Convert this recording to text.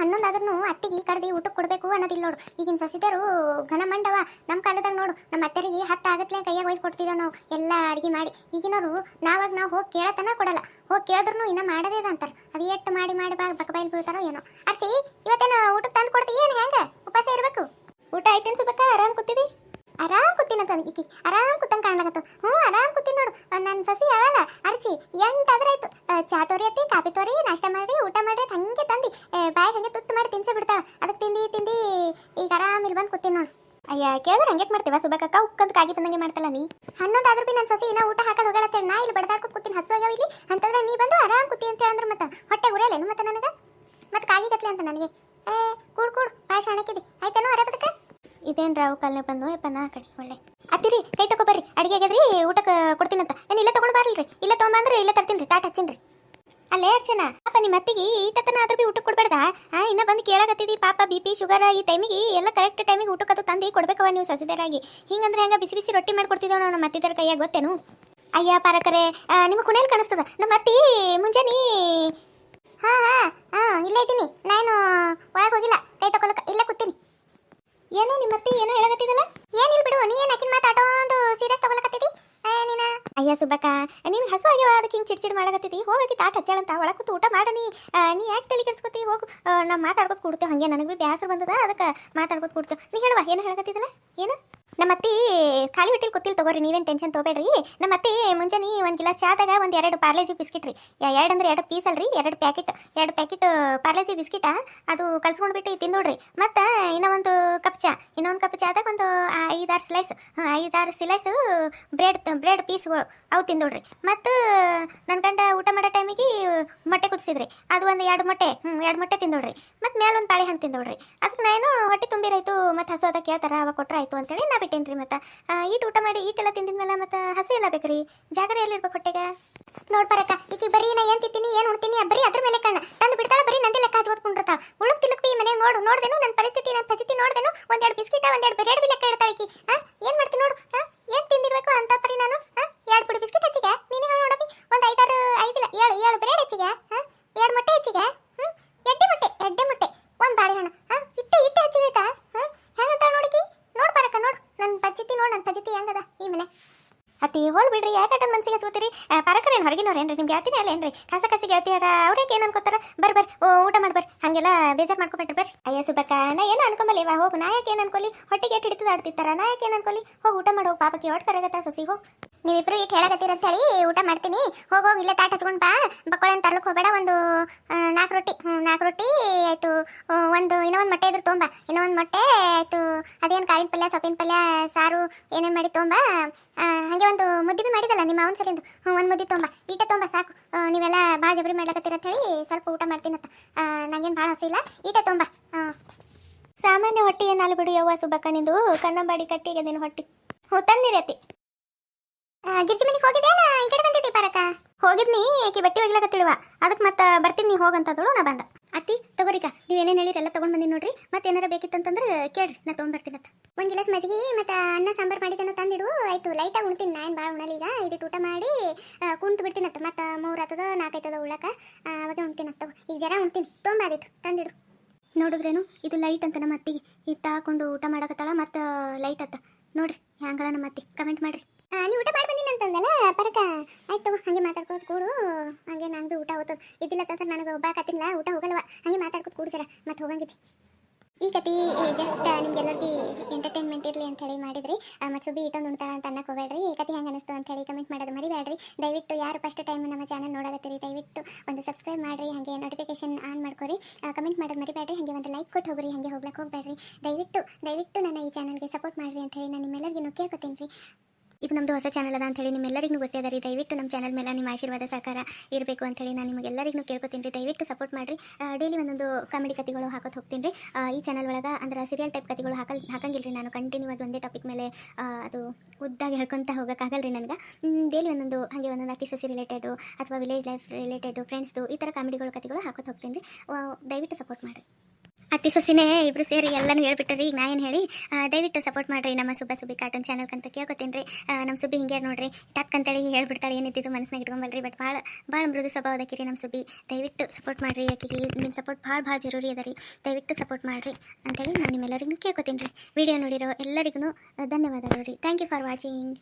ಹನ್ನೊಂದು ಆದ್ರೂ ಅತ್ತಿಗೆ ಕಡ್ದು ಊಟಕ್ಕೆ ಕೊಡಬೇಕು ಅನ್ನೋದಿಲ್ಲ ನೋಡು. ಈಗಿನ ಸೊಸಿದರು ಘನ ಮಂಡವ ನಮ್ಮ ಕಾಲದಾಗ ನೋಡು, ನಮ್ಮ ಅತ್ತರಿಗೆ ಹತ್ತು ಆಗತ್ಲೆ ಕೈಯಾಗ ಒಯ್ದು ಕೊಡ್ತಿದ್ದ ನಾವು, ಎಲ್ಲ ಅಡುಗೆ ಮಾಡಿ. ಈಗಿನವರು ನಾವಾಗ ನಾವು ಹೋಗಿ ಕೇಳತನ ಕೊಡಲ್ಲ. ಹೋಗಿ ಕೇಳಿದ್ರು ಇನ್ನ ಮಾಡದೇ ಅಂತಾರೆ. ಅದು ಎಷ್ಟು ಮಾಡಿ ಮಾಡಿ ಬಾ ಬಕ ಬೈಲ್ ಬೀಳ್ತಾರೋ ಏನೋ. ಅತ್ತಿ ಇವತ್ತೇನು ಊಟಕ್ಕೆ ತಂದು ಕೊಡ್ತಿ? ಏನು ಹೆಂಗೆ? ಉಪವಾಸ ಇರಬೇಕು? ಊಟ ಐತೇನು ಸುಬಕ್ಕ? ಆರಾಮ್ ಕೂತಿದಿ? ಆರಾಮ್ ಕೂತಿನಂತ ಈಕಿ. ಆರಾಮ್ ಕೂತಂಗ್ ಕಾಣಲಾಗತ್ತು ಹ್ಞೂ, ಆರಾಮ್ ಕೂತಿನ ನೋಡು. ನನ್ನ ಸಸಿ ಅಳಲ್ಲ. ಅರ್ಚಿ ಎಂಟಾದ್ರಾಯ್ತು. ಚಾ ತೋರಿ ಅತ್ತಿ, ಕಾಫಿ ತೋರಿ, ನಾಷ್ಟ ಮಾಡಿ ಊಟ ಮಾಡಿ ಅಂತ ಹಂಗೆ ತಂದು ಬಾಯಿ ಹಂಗೆ ತುತ್ತು ಮಾಡಿ ತಿನ್ಸೇ ಬಿಡ್ತಾಳ ಅದಕ್ಕೆ ತಿಂದು ತಿಂದು ಈಗ ಆರಾಮ್ ಇಲ್ಲಿ ಬಂದು ಕೂತೀನಿ ನೋಡು ಅಯ್ಯ ಕೇಳಿದ್ರೆ ಹಂಗೆ ಮಾಡ್ತೀವ? ಸುಬಕ್ಕ ಉಕ್ಕಂತ ಕಾಗಿ ಬಂದಂಗೆ ಮಾಡ್ತಲ್ಲ ನೀ. ಹನ್ನೊಂದಾದ್ರೂ ಬಿ ನನ್ನ ಸಸಿ ಇನ್ನ ಊಟ ಹಾಕಲ್ ಹೋಗಲತ್ತೇಳಿ ನಾ ಇಲ್ಲಿ ಬಡದಾಡ್ಕೊತ ಕೂತೀನಿ ಹಸು ಆಗ್ಯಾವ ಇಲ್ಲಿ. ಅಂತಂದ್ರೆ ನೀ ಬಂದು ಆರಾಮ್ ಕೂತಿ ಅಂತ ಹೇಳಂದ್ರೆ ಮತ್ತೆ. ಹೊಟ್ಟೆ ಉರಿಯಲ್ಲೇನು ಮತ್ತೆ ನನಗೆ? ಮತ್ತೆ ಕಾಗಿ ಗತ್ಲೆ ಅಂತ ನನಗೆ. ಏ, ಕೂಡ್ ಕೂಡ್ ಭಾಳ ಶಾಣಕ್ಕಿದೆ ಆಯ್ತೇನೋ ಅರಬದಕ್ಕ ಇದೇನ್ ರಾವು ಕಾಲನೆ ಬಂದು? ಯಪ್ಪ, ನಾ ಕಡೆ ಒಳ್ಳೆ. ಅತ್ತಿರಿ, ಕೈ ತಗೋ ಬರ್ರಿ. ಅಡಿಗೆ ಆಗ್ಯದ್ರಿ ಊಟಕ್ಕೆ ಕೊಡ್ತೀನಂತ. ಏನು ಇಲ್ಲ ತಗೊಂಡ್ ಬರ್ಲ್ರಿ? ಇಲ್ಲ ತಗೊಂಬಂದ್ರೆ ಇಲ್ಲ ತರ್ತೀನಿ ರೀ, ತಾಟ್ ಹಚ್ಚಿನ್ರಿ. ಅಲ್ಲೇ ಅರ್ಚನ. ಅಪ್ಪ, ನಿಮ್ಮ ಅತ್ತಿಗೆ ಈಟತನ ಆದ್ರೂ ಬಿ ಊಟಕ್ಕೆ ಕೊಡ್ಬೇಡ್ದ? ಇನ್ನ ಬಂದು ಕೇಳಾಕತ್ತಿದಿ, ಪಾಪ, ಬಿ ಪಿ, ಶುಗರ್ ಈ ಟೈಮಿಗೆ ಎಲ್ಲ ಕರೆಕ್ಟ್ ಟೈಮಿಗೆ ಊಟಕ್ಕದು ತಂದು ಕೊಡ್ಬೇಕವ ನೀವು ಸಸಿದರಾಗಿ. ಹಿಂಗಂದ್ರೆ ಹೆಂಗ ಬಿಸಿ ಬಿಸಿ ರೊಟ್ಟಿ ಮಾಡ್ಕೊಡ್ತಿದ್ದವ ನಮ್ಮ ಅತ್ತಿದಾರ ಕೈಯಾಗ, ಗೊತ್ತೇನು? ಅಯ್ಯ, ಪಾರಕರೆ ನಿಮ್ಮ ಕುಣೇಲ್ ಕಾಣಿಸ್ತದ? ನಮ್ಮ ಅತ್ತಿ, ಮುಂಜಾನೆ. ಹಾ ಹಾ ಹಾ, ಇಲ್ಲೇ ಇದ್ದೀನಿ. ನಾನು ಒಳಗೆ ಹೋಗಿಲ್ಲ. ಕೈ ತಗೊಳಕ ಇಲ್ಲೇ ಕೂತೀನಿ. ಏನು, ನಿಮ್ಮ ಅತ್ತಿ ಏನೋ ಹೇಳಕತ್ತಿದಲ್ಲ ಏನಿಲ್ಲ ಬಿಡು, ನೀ ಏನು ಆಕಿನ ಮಾತಾಡೋದು ಸೀರಿಯಸ್ ತಗೊಳಕತ್ತಿದಿ ಏ ನೀನ ಅಯ್ಯ ಸುಬ್ಬಕ್ಕ, ನೀನು ಹಸು ಆಗ್ಯಾವ, ಅದಕ್ಕೆ ಹಿಂಗೆ ಚಿಡ್ಚಿಡ್ ಮಾಡಕತ್ತಿದಿ? ಹೋಗಿ ತಾಟ್ ಹಚ್ಚಾಳಂತ ಒಳಗೆ ಕೂತು ಊಟ ಮಾಡನಿ. ನೀ ಯಾಕೆ ತಲೆ ಕೆಡ್ಸ್ಕೊತಿ? ಹೋಗು. ನಾವು ಮಾತಾಡ್ಕೊತ ಕೂಡ್ತೇವೆ ಹಂಗೆ ನನಗೆ ಭೀ ಬ್ಯಾಸರ ಬಂದದ, ಅದಕ್ಕೆ ಮಾತಾಡ್ಕೊತ ಕೊಡ್ತೇವೆ ನೀ ಹೇಳುವ, ಏನು ಹೇಳಕತ್ತಿದ್ದಲ್ಲ ಏನು? ನಮ್ಮ ಅತ್ತಿ ಖಾಲಿ ಹೊಟ್ಟಿಲ್ ಗೊತ್ತಿಲ್ಲ ತಗೋರಿ, ನೀವೇನು ಟೆನ್ಷನ್ ತೊಗೊಬೇಡ್ರಿ. ನಮ್ಮ ಅತ್ತಿ ಮುಂಜಾನೆ ಒಂದು ಗಿಲಾಸ್ ಚಾದಾಗ ಒಂದು ಎರಡು ಪಾರ್ಲೇಜಿ ಬಿಸ್ಕಿಟ್ ರೀ. ಎರಡು ಅಂದ್ರೆ ಎರಡು ಪೀಸ್ ಅಲ್ರಿ, ಎರಡು ಪ್ಯಾಕೆಟ್. ಎರಡು ಪ್ಯಾಕೆಟ್ ಪಾರ್ಲೇಜಿ ಬಿಸ್ಕಿಟ, ಅದು ಕಲ್ಸ್ಕೊಂಡ್ಬಿಟ್ಟು ತಿಂದೋಡ್ರಿ ಮತ್ತು ಇನ್ನೂ ಒಂದು ಕಪ್ ಚಾ. ಇನ್ನೊಂದು ಕಪ್ ಚಾದಾಗ ಒಂದು ಐದಾರು ಸ್ಲೈಸ್ ಹಾಂ, ಐದಾರು ಸ್ಲೈಸ್ ಬ್ರೆಡ್ ಬ್ರೆಡ್ ಪೀಸ್ಗಳು ಅವು ತಿಂದೋಡ್ರಿ ಮತ್ತು ನನ್ನ ಗಂಡ ಊಟ ಮಾಡೋ ಟೈಮಿಗೆ ಮೊಟ್ಟೆ ಕುದಿಸಿದ್ರಿ. ಅದು ಒಂದು ಎರಡು ಮೊಟ್ಟೆ ಹ್ಞೂ ಎರಡು ಮೊಟ್ಟೆ ತಿಂದೋಡ್ರಿ ಮತ್ತು ಮೇಲೆ ಒಂದು ಬಾಳೆಹಣ್ಣು ತಿಂದೋಡ್ರಿ ಅದಕ್ಕೆ ನಾನು ಹೊಟ್ಟೆ ತುಂಬಿರಾಯ್ತು ಮತ್ತು ಹಸು ಅದಕ್ಕೆ ಯಾವ ಥರ ಅವಾಗ ಕೊಟ್ರೆ ಆಯ್ತು ಅಂತೇಳಿ ನಾ ಬಿಟ್ಟೇನ್ರಿ ಮತ್ತು. ಈಟ್ ಊಟ ಮಾಡಿ ಈಟೆಲ್ಲ ತಿಂದಿದ್ಮೇಲೆ ಮತ್ತು ಹಸಿ ಎಲ್ಲ ಬೇಕ್ರಿ? ಜಾಗರ ಎಲ್ಲಿರ್ಬೇಕು ಹೊಟ್ಟೆಗೆ? ನೋಡ್ ಬರಕ್ಕ ಈಕಿ ಬರೀ ನಾ ಏನು ತಿಂತೀನಿ, ಏನು ಉಣ್ತೀನಿ ಬರೀ ಅದ್ರ ಮೇಲೆ ಕಣ್ಣ. ತಂದು ಬಿಡ್ತಾಳೆ, ಬರೀ ನಂದೇ ಲೆಕ್ಕ ಹಚ್ಕೊತ್ಕೊಂಡಿರ್ತಾಳ ಉಳುಕ್ ತಿಲಕ್ ಮನೆ ನೋಡು, ನೋಡ್ದೇನು ನನ್ನ ಪರಿಸ್ಥಿತಿ ನನ್ನ ಪರಿಸ್ಥಿತಿ ನೋಡ್ದೇನು. ಒಂದೆರಡು ಬಿಸ್ಕಿಟ, ಒಂದೆರಡು ಬ್ರೆಡ್ ಬಿ ಲೆಕ್ಕ ಇಡ್ತಾಳೆ ಈಕಿ. ಏನ್ ಮಾಡ್ತೀನಿ ನೋಡು ಹಾ ಏನ್ ತಿಂದಿರ್ಬೇಕು ಅಂತ ಪರಿ ನಾನು ಹಾ ಎರಡು ಪುಡಿ ಬಿಸ್ಕಿಟ್ ಹಚ್ಚಿಗೆ ನೀನೇ ಹೇಳಿ ನೋಡಬಿ ಒಂದು ಐದಾರು ಐದಿಲ್ಲ ಏಳು ಏಳು ಬ್ರೆಡ್ ಹಚ್ಚಿಗೆ ಹಾ ಎರಡು ಮೊಟ್ಟೆ ಹಚ್ಚಿಗೆ ಹ್ಮ್ ಎಡ್ಡೆ ಮೊಟ್ಟೆ ಎಡ್ಡೆ ಮೊಟ್ಟೆ ಒಂದು ಬಾಳೆಹಣ್ಣು ಹಾ ಇಟ್ಟೆ ಇಟ್ಟೆ ಹಚ್ಚಿಗೈತಾ ಹಾ ಹೆಂಗಂತ ನೋಡಿಕಿ ನೋಡ್ ಬರಕ್ಕ ನೋಡು ನನ್ನ ಪಜಿತಿ ಹೆಂಗದ ಈ ಮನೆ? ಅತ್ತಿ ಹೋಲ್ ಬಿಡ್ರಿ ಯಾಕೆ ಮನ್ಸಿಗೆ ಹಚ್ಕೋತೀರಿ? ಪರಕರ ಏನು ಹೊರಗಿನವ್ರೇನ್ರಿ ನಿಮ್ಗೆ ಹೇಳ್ತೀನಿ ಅಲ್ಲ ಏನ್ರಿ ಕಸ ಕಸಿಗೆ ಹೇಳ್ತೀರ ಅವ್ರಿಗೆ ಏನು ಅನ್ಕೋತಾರ? ಬರ್ ಬರ್ ಓ, ಊಟ ಮಾಡ್ಬರ್ ಹಂಗೆಲ್ಲ ಬೇಜಾರ್ ಮಾಡ್ಕೊಬೇಡ್ರಿ ಬರ್. ಅಯ್ಯ ಸುಬ್ಬಕ್ಕ ನಾ ಏನು ಅನ್ಕೊಂಬಲ್ಲ ಇವ ಹೋಗು. ನಾ ಯಾಕೆ ಏನು ಅನ್ಕೊಲಿ? ಹೊಟ್ಟೆಗೆ ಎಷ್ಟು ಹಿಡಿತದ ಆಡ್ತಿತ್ತಾರ ನಾ ಯಾಕೆ ಏನು ಹೋಗಿ ಊಟ ಮಾಡೋ ಪಾಪಕ್ಕೆ ಹೊಟ್ಟೆ ಕರಗತ್ತ ಸೊಸಿ ಹೋಗಿ. ನೀವಿಬ್ರು ಇಟ್ಟು ಹೇಳಕತ್ತೀರ ಅಂತ ಹೇಳಿ ಊಟ ಮಾಡ್ತೀನಿ. ಹೋಗಿ ಹೋಗಿ ಇಲ್ಲೇ ತಾಟ್ ಹಚ್ಕೊಂಡು ಬಾ. ಬಕ್ಕೊಳೆ ಅಂತ ತರ್ಲಕ್ಕೆ ಹೋಗಬೇಡ ಒಂದು ನಾಲ್ಕು ರೊಟ್ಟಿ. ನಾಲ್ಕು ರೊಟ್ಟಿ ಆಯ್ತು ಒಂದು ಇನ್ನೊಂದು ಮೊಟ್ಟೆ ಇದ್ರೆ ತೊಂಬ ಇನ್ನೊಂದು ಮೊಟ್ಟೆ ಆಯ್ತು ಅದೇನು ಕಾಳಿನ ಪಲ್ಯ ಸೊಪ್ಪಿನ ಪಲ್ಯ ಸಾರು ಏನೇನು ಮಾಡಿ ತೊಂಬ ಹಾಗೆ ಒಂದು ಮುದ್ದೆ ಮಾಡಿದಲ್ಲ, ನಿಮ್ಮ ಅವನ ಸಲಿಂದು. ಒಂದು ಮುದ್ದೆ ತೊಂಬ. ಈಟೆ ತೊಂಬ, ಸಾಕು. ನೀವೆಲ್ಲ ಭಾಳ ಜಬರಿ ಮಾಡ್ಲಕತ್ತೀರ ಅಂತ ಹೇಳಿ ಸ್ವಲ್ಪ ಊಟ ಮಾಡ್ತೀನಂತ ನಂಗೇನು ಭಾಳ ಹಸಿಲ್ಲ ಈಟೆ ತೊಂಬ. ಸಾಮಾನ್ಯ ಹೊಟ್ಟೆ ಏನಾಲ್ ಬಿಡು ಯವ್ವ ಸುಬ್ಬಕ್ಕ, ನಿಂದು ಕನ್ನಂಬಾಡಿ ಕಟ್ಟಿಗೆ ನೀನು ಹೊಟ್ಟಿ. ಹ್ಞೂ ತಂದಿರತಿ ಗಿರ್ಜಿ ಮನೆಗೆ ಹೋಗಿದ್ದೇನ? ಈ ಕಡೆ ಬಂದಿದ್ದಿ ಪಾರಕ ಹೋಗಿದ್ನಿ, ಏಕೆ ಬಟ್ಟೆ ಒಗ್ಲಾಕತ್ತಿಳುವ ಅದಕ್ಕೆ ಮತ್ತೆ ಬರ್ತೀನಿ ಹೋಗಂತದಳು, ನಾ ಬಂದ. ಅತ್ತಿ ತಗೋರಿಕ ನೀವು ಏನೇನು ಹೇಳಿರಿ ಎಲ್ಲ ತೊಗೊಂಡು ಬಂದಿನಿ ನೋಡ್ರಿ. ಮತ್ತೆ ಏನಾರ ಬೇಕಿತ್ತಂತಂದ್ರೆ ಕೇಳ್ರಿ, ನಾ ತೊಗೊಂಡ್ಬರ್ತೀನಂತ ಒಂದು ಗಿಲಾಸ್ ಮಜ್ಜಿಗೆ ಮತ್ತೆ ಅನ್ನ ಸಾಂಬಾರು ಮಾಡಿದ್ದನ್ನು ತಂದಿಡು. ಆಯ್ತು ಲೈಟಾಗಿ ಉಣ್ತೀನಿ ನಾನು ಭಾಳ ಉಣಲಿ ಈಗ. ಇದಕ್ಕೆ ಊಟ ಮಾಡಿ ಕುಂತು ಬಿಡ್ತೀನಂತ ಮತ್ತೆ ಮೂರು ಆತದ ನಾಲ್ಕೈತದ ಉಳ್ಳಕ ಅವಾಗ ಉಣ್ತೀನಂತ ಈಗ ಜರ ಉಣ್ತೀನಿ. ತೊಂಬ ಅದಿಟ್ಟು ತಂದಿಡು. ನೋಡಿದ್ರೇನು? ಇದು ಲೈಟ್ ಅಂತ ನಮ್ಮ ಅತ್ತಿಗೆ. ಇದು ತಾಕೊಂಡು ಊಟ ಮಾಡಕತ್ತಾಳ, ಮತ್ತೆ ಲೈಟ್ ಅತ್ತ. ನೋಡ್ರಿ ಹ್ಯಾಂಗಳ ನಮ್ಮ ಅತ್ತಿ. ಕಮೆಂಟ್ ಮಾಡ್ರಿ. ನೀವು ಊಟ ಮಾಡಿ ಬಂದಿನಿ ಅಂತಂದಲ್ಲ, ಪರಕ. ಆಯ್ತು ಹಂಗೆ ಮಾತಾಡ್ಕೋತ ಕೂಡು. ಹಂಗೆ ನಂದು ಊಟ ಹೋಗ್ತದ ಇದಿಲ್ಲ ತಂದ್ರೆ ನನಗೆ ಒಬ್ಬ ಕತ್ತಿಲ್ಲ ಊಟ ಹೋಗಲ್ವ? ಹಂಗೆ ಮಾತಾಡ್ಕೋತ ಕೂಡು ಸರ ಮತ್ತೆ ಹೋಗಂಗಿದ್ದೆ ಈ ಕತಿ ಜಸ್ಟ್ ನಿಮ್ಗೆಲ್ಲರಿಗೆ ಎಂಟರ್ಟೈನ್ಮೆಂಟ್ ಇರಲಿ ಅಂತ ಹೇಳಿ ಮಾಡಿದ್ರಿ. ಮತ್ತು ಸುಬಿ ಇಟ್ಟೊಂದು ಉಣ್ತಾಳ ಅಂತ ಅನ್ನಕ್ಕೆ ಹೋಗಬೇಡ್ರಿ. ಈ ಕತಿ ಹೆಂಗೆ ಅನಿಸ್ತು ಅಂತ ಹೇಳಿ ಕಮೆಂಟ್ ಮಾಡೋದು ಮರಿಬೇಡ್ರಿ ದಯವಿಟ್ಟು ಯಾರು ಫಸ್ಟ್ ಟೈಮ್ ನಮ್ಮ ಚಾನಲ್ ನೋಡಕತ್ತೀರಿ, ದಯವಿಟ್ಟು ಒಂದು ಸಬ್ಸ್ಕ್ರೈಬ್ ಮಾಡಿರಿ, ಹಾಗೆ ನೋಟಿಫಿಕೇಶನ್ ಆನ್ ಮಾಡ್ಕೊರಿ. ಕಮೆಂಟ್ ಮಾಡೋದು ಮರಿಬೇಡ್ರಿ ಹಾಗೆ ಒಂದು ಲೈಕ್ ಕೊಟ್ಟು ಹೋಗ್ರಿ, ಹಾಗೆ ಹೋಗ್ಲಕ್ಕೆ ಹೋಗ್ಬೇಡ್ರಿ. ದಯವಿಟ್ಟು ದಯವಿಟ್ಟು ನನ್ನ ಈ ಚಾನಲ್ಗೆ ಸಪೋರ್ಟ್ ಮಾಡಿರಿ ಅಂತ ಹೇಳಿ ನಾನು ನಿಮ್ಮೆಲ್ಲರಿಗೂ ಕೇಳ್ಕೊತೀನಿ ರೀ. ಇದು ನಮ್ದು ಹೊಸ ಚಾನಲ್ ಅದ ಅಂತ ಹೇಳಿ ನಿಮ್ಮೆಲ್ಲರಿಗೂ ಗೊತ್ತಿದೆ ರೀ. ದಯವಿಟ್ಟು ನಮ್ಮ ಚಾನಲ್ ಮೇಲೆ ನಿಮ್ಮ ಆಶೀರ್ವಾದ ಸಹಕಾರ ಇರಬೇಕು ಅಂತ ಹೇಳಿ ನಾನು ನಿಮಗೆಲ್ಲರಿಗೂ ಕೇಳ್ಕೊತೀನಿ ರೀ. ದಯವಿಟ್ಟು ಸಪೋರ್ಟ್ ಮಾಡಿರಿ. ಡೈಲಿ ಒಂದೊಂದು ಕಾಮಿಡಿ ಕಥೆಗಳು ಹಾಕೋದು ಹೋಗ್ತೀನಿ ರೀ. ಈ ಚಾನಲ್ ಒಳಗೆ ಅಂದ್ರೆ ಸೀರಿಯಲ್ ಟೈಪ್ ಕಥೆಗಳು ಹಾಕಲ್, ಹಾಕಂಗಿಲ್ಲ ರೀ ನಾನು. ಕಂಟಿನ್ಯೂ ಅದು ಒಂದೇ ಟಾಪಿಕ್ ಮೇಲೆ ಅದು ಉದ್ದಾಗಿ ಹೇಳ್ಕೊತ ಹೋಗೋಕ್ಕಾಗಲ್ಲ ರೀ ನನಗೆ. ಡೈಲಿ ಒಂದೊಂದು, ಹಾಗೆ ಒಂದೊಂದು ಅತಿ ಸಸಿ ರಿಲೇಟೆಡು ಅಥವಾ ವಿಲೇಜ್ ಲೈಫ್ ರಿಲೇಟೆಡು ಫ್ರೆಂಡ್ಸ್ದು ಈ ಥರ ಕಾಮಿಡಿಗಳು ಕಥೆಗಳು ಹಾಕೋದು ಹೋಗ್ತೀನಿ ರೀ. ದಯವಿಟ್ಟು ಸಪೋರ್ಟ್ ಮಾಡಿರಿ. ಅತ್ತಿ ಸೊಸಿನೇ, ಇಬ್ರು ಸೇರಿ ಎಲ್ಲನೂ ಹೇಳ್ಬಿಟ್ರಿ ಈಗ ನಾ ಏನು ಹೇಳಿ ದಯವಿಟ್ಟು ಸಪೋರ್ಟ್ ಮಾಡ್ರಿ ನಮ್ಮ ಸುಬ್ಬ ಸುಬ್ಬಿ ಕಾರ್ಟೂನ್ ಚಾನಲ್ ಅಂತ ಕೇಳ್ಕೊತೀನಿ ರೀ ನಮ್ಮ ಸುಬ್ಬಿ ಹಿಂಗೆ ನೋಡ್ರಿ, ಟಕ್ ಅಂತೇಳಿ ಹೇಳ್ಬಿಡ್ತಾಳೆ ಏನಿದ್ದು ಮನಸ್ಸಿನಾಗ ಇಟ್ಕೊಂಬಲ್ರಿ. ಬಟ್ ಭಾಳ ಭಾಳ ಮೃದು ಸ್ವಭಾವದಕ್ಕಿರಿ ನಮ್ಮ ಸುಬ್ಬಿ. ದಯವಿಟ್ಟು ಸಪೋರ್ಟ್ ಮಾಡ್ರಿ ಯಾಕೆ ನಿಮ್ಮ ಸಪೋರ್ಟ್ ಭಾಳ ಭಾಳ ಜರೂರಿ ಅದ ರೀ. ದಯವಿಟ್ಟು ಸಪೋರ್ಟ್ ಮಾಡ್ರಿ ಅಂತೇಳಿ ನಾನು ನಿಮ್ಮೆಲ್ಲರಿಗೂ ಕೇಳ್ಕೊತೀನಿ ರೀ ವಿಡಿಯೋ ನೋಡಿರೋ ಎಲ್ಲರಿಗೂ ಧನ್ಯವಾದಗಳು ರೀ. Thank you for watching